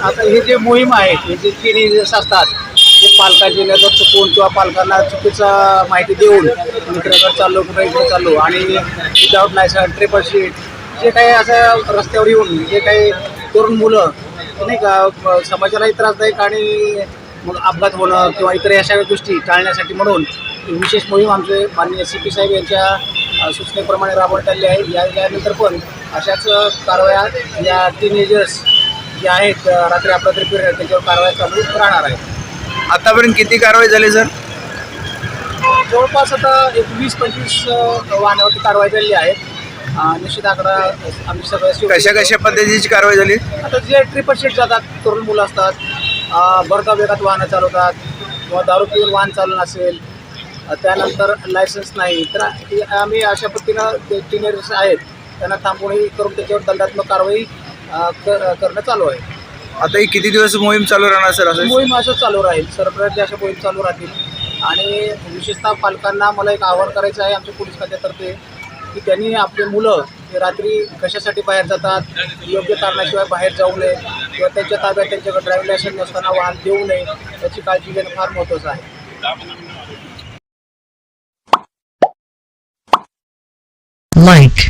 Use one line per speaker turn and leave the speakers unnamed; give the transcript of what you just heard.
आता हे जे मोहीम आहे हे जे तीन एजन्स असतात जे पालकांची नजर चुकून किंवा पालकांना चुकीचं माहिती देऊन मित्राकडे चाललो कुठे इकडे चाललो आणि विदाऊट लायसन ट्रिपल शीट जे काही असं रस्त्यावर येऊन जे काही तरुण मुलं नाही का समाजालाही त्रासदायक आणि मग अपघात होणं किंवा इतर अशा गोष्टी टाळण्यासाठी म्हणून विशेष मोहीम आमचे माननीय सी पी साहेब यांच्या सूचनेप्रमाणे राबवण्यात आली आहे. या यानंतर पण अशाच कारवाया या टीनेजर्स जे आहेत रात्री अपरात्री पिरियड त्याच्यावर कारवाया चालू राहणार आहे
आतापर्यंत किती कारवाई झाली सर?
जवळपास आता एक वीस पंचवीस वाहनावरती कारवाई झालेली आहे. निश्चित आकडा आम्ही सगळ्या
कशा कशा पद्धतीची कारवाई झाली?
आता जे ट्रिपल शीट जातात तरुण मुलं असतात भरता वेगात वाहनं चालवतात किंवा दारू पिऊन वाहन चालून असेल त्यानंतर लायसन्स नाही तर आम्ही अशा पद्धतीनं टीनेजर्स आहेत त्यांना थांबवून करून त्याच्यावर दंडात्मक कारवाई करणं चालू आहे.
आता ही किती दिवस मोहीम चालू राहणार सर? असं
मोहीम असं चालू राहील. सरप्रयत्न अशा मोहीम चालू राहतील. आणि विशेषतः पालकांना मला एक आवाहन करायचं आहे आमच्या पोलीस खात्यातर्फे की त्यांनी आपली मुलं रात्री कशासाठी बाहेर जातात योग्य कारणाशिवाय बाहेर जाऊ नये किंवा त्यांच्या ताब्यात त्यांच्याकडे ड्रायव्हिंग लायसन्स नसताना वाहन देऊ नये याची काळजी घेणं फार महत्त्वाचं आहे.
Like,